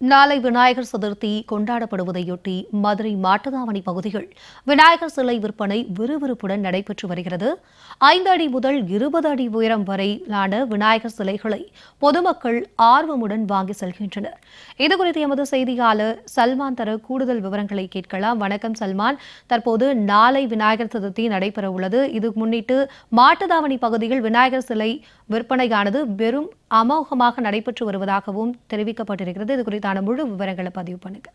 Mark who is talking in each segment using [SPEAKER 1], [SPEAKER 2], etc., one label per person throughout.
[SPEAKER 1] நாளை விநாயகர் சதுர்த்தி கொண்டாடப்படுவதையொட்டி மதுரை மாட்டுதாவணி பகுதிகள் விநாயகர் சிலை விற்பனை விறுவிறுப்புடன் நடைபெற்று வருகிறது. ஐந்து அடி முதல் இருபது அடி உயரம் வரையிலான விநாயகர் சிலைகளை பொதுமக்கள் ஆர்வமுடன் வாங்கி செல்கின்றனர். இதுகுறித்து எமது செய்தியாளர் சல்மான் தர கூடுதல் விவரங்களை கேட்கலாம். வணக்கம் சல்மான். தற்போது நாளை விநாயகர் சதுர்த்தி நடைபெற உள்ளது இது முன்னிட்டு மாட்டுதாவணி பகுதியில் விநாயகர் சிலை விற்பனையானது வெறும் அமோகமாக நடைபெற்று வருவதாகவும் தெரிவிக்கப்பட்டிருக்கிறது. இது குறித்தான முழு விவரங்களை பதிவு பண்ணுங்க.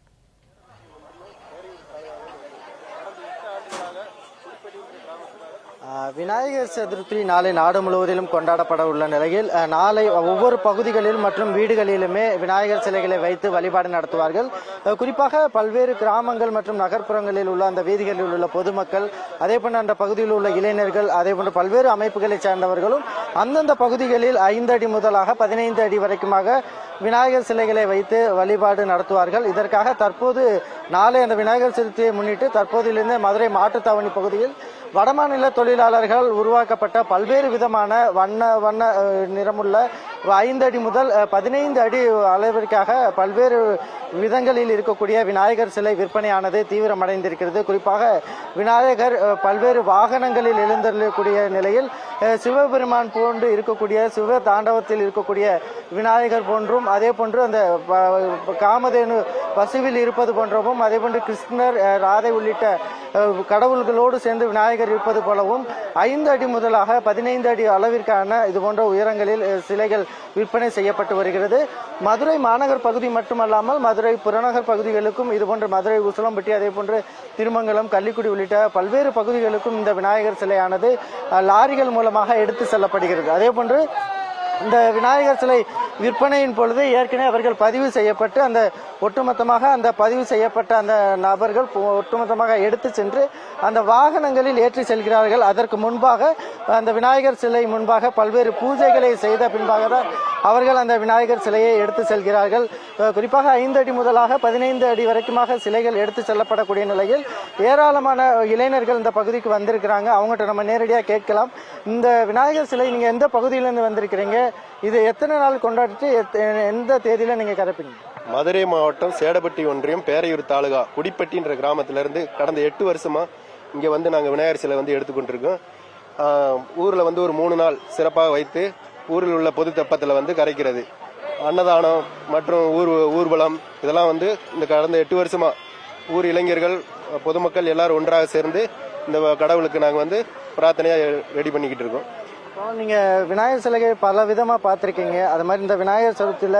[SPEAKER 2] விநாயகர் சதுர்த்தி நாளை நாடு முழுவதிலும் கொண்டாடப்பட உள்ள நிலையில் நாளை ஒவ்வொரு பகுதிகளில் மற்றும் வீடுகளிலுமே விநாயகர் சிலைகளை வைத்து வழிபாடு நடத்துவார்கள். குறிப்பாக பல்வேறு கிராமங்கள் மற்றும் நகர்ப்புறங்களில் உள்ள அந்த வீதிகளில் உள்ள பொதுமக்கள் அதே போன்ற அந்த பகுதியில் உள்ள இளைஞர்கள் அதே போன்ற பல்வேறு அமைப்புகளைச் சேர்ந்தவர்களும் அந்தந்த பகுதிகளில் ஐந்து அடி முதலாக பதினைந்து அடி வரைக்குமாக விநாயகர் சிலைகளை வைத்து வழிபாடு நடத்துவார்கள். இதற்காக தற்போது நாளை அந்த விநாயகர் சதுர்த்தியை முன்னிட்டு தற்போதிலிருந்து மதுரை மாட்டுத்தாவணி பகுதியில் வடமாநில தொழிலாளர்கள் உருவாக்கப்பட்ட பல்வேறு விதமான வண்ண வண்ண நிறமுள்ள ஐந்து அடி முதல் பதினைந்து அடி அளவிற்காக பல்வேறு விதங்களில் இருக்கக்கூடிய விநாயகர் சிலை விற்பனையானது தீவிரமடைந்திருக்கிறது. குறிப்பாக விநாயகர் பல்வேறு வாகனங்களில் எழுந்தருளக்கூடிய நிலையில் சிவபெருமான் போன்று இருக்கக்கூடிய சிவ தாண்டவத்தில் இருக்கக்கூடிய விநாயகர் போன்றும் அதே போன்று அந்த காமதேனு பசுவில் இருப்பது போன்றவும் அதே போன்று கிருஷ்ணர் ராதை உள்ளிட்ட கடவுள்களோடு சேர்ந்து விநாயகர் இருப்பது போலவும் ஐந்து அடி முதலாக பதினைந்து அடி அளவிற்கான இது போன்ற உயரங்களில் சிலைகள் விற்பனை செய்யப்பட்டு வருகிறது. மதுரை மாநகர் பகுதி மட்டுமல்லாமல் மதுரை புறநகர் பகுதிகளுக்கும் இதுபோன்ற மதுரை உசலம்பட்டி அதே போன்று திருமங்கலம் கள்ளிக்குடி உள்ளிட்ட பல்வேறு பகுதிகளுக்கும் இந்த விநாயகர் சிலையானது லாரிகள் மூலமாக எடுத்து செல்லப்படுகிறது. அதே போன்று இந்த விநாயகர் சிலை விற்பனையின் பொழுது ஏற்கனவே அவர்கள் பதிவு செய்யப்பட்டு அந்த ஒட்டுமொத்தமாக அந்த பதிவு செய்யப்பட்ட அந்த நபர்கள் ஒட்டுமொத்தமாக எடுத்து சென்று அந்த வாகனங்களில் ஏற்றி செல்கிறார்கள். அதற்கு முன்பாக அந்த விநாயகர் சிலை முன்பாக பல்வேறு பூஜைகளை செய்த பின்பாக தான் அவர்கள் அந்த விநாயகர் சிலையை எடுத்து செல்கிறார்கள். குறிப்பாக ஐந்து அடி முதலாக பதினைந்து அடி வரைக்குமாக சிலைகள் எடுத்து செல்லப்படக்கூடிய நிலையில் ஏராளமான இளைஞர்கள் இந்த பகுதிக்கு வந்திருக்கிறாங்க. அவங்ககிட்ட நம்ம நேரடியாக கேட்கலாம். இந்த விநாயகர் சிலை நீங்கள் எந்த பகுதியிலேருந்து வந்திருக்கிறீங்க? இது எத்தனை நாள் கொண்டாடிட்டு எந்த தேதியில் நீங்கள் கரைப்பீங்க?
[SPEAKER 3] மதுரை மாவட்டம் சேடப்பட்டி ஒன்றியம் பேரையூர் தாலுகா குடிப்பட்டின்ற கிராமத்துல இருந்து கடந்த எட்டு வருஷமா இங்கே வந்து நாங்கள் விநாயகர் சிலை வந்து எடுத்துக்கொண்டிருக்கோம். ஊரில் வந்து ஒரு மூணு நாள் சிறப்பாக வைத்து ஊரில் உள்ள பொது தெப்பத்தில் வந்து கரைக்கிறது. அன்னதானம் மற்றும் ஊர் ஊர்வலம் இதெல்லாம் வந்து இந்த கடந்த எட்டு வருஷமா ஊர் இளைஞர்கள் பொதுமக்கள் எல்லாரும் ஒன்றாக சேர்ந்து இந்த கடவுளுக்கு நாங்கள் வந்து பிரார்த்தனையாக ரெடி பண்ணிக்கிட்டு இருக்கோம்.
[SPEAKER 2] இப்போ நீங்க விநாயகர் சிலைகள் பல விதமா பார்த்திருக்கீங்க. அது மாதிரி இந்த விநாயகர் சதுர்த்தியில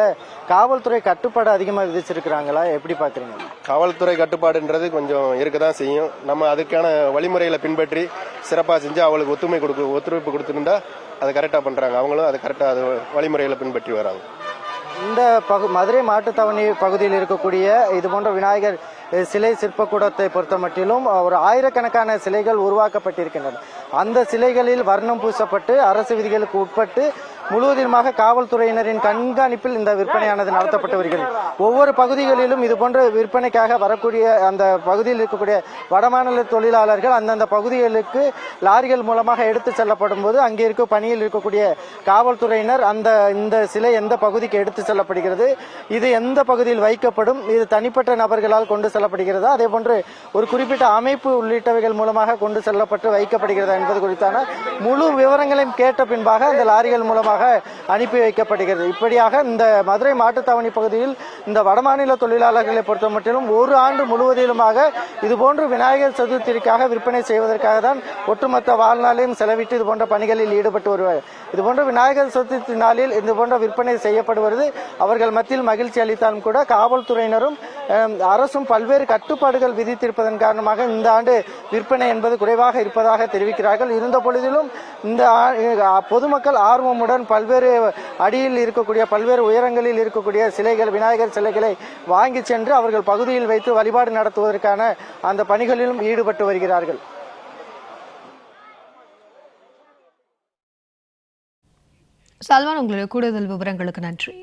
[SPEAKER 2] காவல்துறை கட்டுப்பாடு அதிகமா விதிச்சிருக்கிறாங்களா? எப்படி பாக்குறீங்க
[SPEAKER 3] காவல்துறை கட்டுப்பாடுன்றது கொஞ்சம் இருக்க தான் செய்யும். நம்ம அதுக்கான வழிமுறைகளை பின்பற்றி சிறப்பாக செஞ்சு அவங்களுக்கு ஒத்துமை கொடுக்க ஒத்துழைப்பு கொடுத்துருந்தா அதை கரெக்டாக பண்ணுறாங்க அவங்களும் அதை கரெக்டாக அது வழிமுறைகளை பின்பற்றி வராங்க.
[SPEAKER 2] இந்த பகு மதுரை மாட்டுத்தாவணி பகுதியில் இருக்கக்கூடிய இது போன்ற விநாயகர் சிலை சிற்பக்கூடத்தை பொறுத்த மட்டிலும் ஒரு ஆயிரக்கணக்கான சிலைகள் உருவாக்கப்பட்டிருக்கின்றன. அந்த சிலைகளில் வர்ணம் பூசப்பட்டு அரசு விதிகளுக்கு உட்பட்டு முழுவதுமாக காவல்துறையினரின் கண்காணிப்பில் இந்த விற்பனையானது நடத்தப்பட்டு வருகிறது. ஒவ்வொரு பகுதிகளிலும் இது போன்ற விற்பனைக்காக வரக்கூடிய அந்த பகுதியில் இருக்கக்கூடிய வடமாநில தொழிலாளர்கள் அந்தந்த பகுதிகளுக்கு லாரிகள் மூலமாக எடுத்து செல்லப்படும் போது அங்கே இருக்க பணியில் இருக்கக்கூடிய காவல்துறையினர் அந்த இந்த சிலை எந்த பகுதிக்கு எடுத்து செல்லப்படுகிறது இது எந்த பகுதியில் வைக்கப்படும் இது தனிப்பட்ட நபர்களால் கொண்டு செல்லப்படுகிறதா அதே போன்று ஒரு குறிப்பிட்ட அமைப்பு உள்ளிட்டவைகள் மூலமாக கொண்டு செல்லப்பட்டு வைக்கப்படுகிறதா என்பது குறித்தான முழு விவரங்களையும் கேட்ட பின்பாக அந்த லாரிகள் மூலமாக அனுப்பி வைக்கப்படுகிறது. இப்படியாக இந்த மதுரை மாட்டுத்தாவணி பகுதியில் இந்த வடமாநில தொழிலாளர்களை பொறுத்த மட்டிலும் ஒரு ஆண்டு முழுவதிலுமாக இதுபோன்று விநாயகர் சதுர்த்திக்காக விற்பனை செய்வதற்காக தான் ஒட்டுமொத்த வாழ்நாளையும் செலவிட்டு இது போன்ற பணிகளில் ஈடுபட்டு வருவார். இதுபோன்ற விநாயகர் சதுர்த்தி நாளில் இது போன்ற விற்பனை செய்யப்படுவது அவர்கள் மத்தியில் மகிழ்ச்சி அளித்தாலும் கூட காவல்துறையினரும் அரசும் பல்வேறு கட்டுப்பாடுகள் விதித்திருப்பதன் காரணமாக இந்த ஆண்டு விற்பனை என்பது குறைவாக இருப்பதாக தெரிவிக்கிறார்கள். இருந்த பொழுதிலும் இந்த பொதுமக்கள் ஆர்வமுடன் பல்வேறு அடியில் இருக்கக்கூடிய பல்வேறு உயரங்களில் இருக்கக்கூடிய சிலைகள் விநாயகர் சிலைகளை வாங்கி சென்று அவர்கள் பகுதியில் வைத்து வழிபாடு நடத்துவதற்கான அந்த பணிகளிலும் ஈடுபட்டு வருகிறார்கள்.
[SPEAKER 1] சல்மான் உங்களுடைய கூடுதல் விவரங்களுக்கு நன்றி.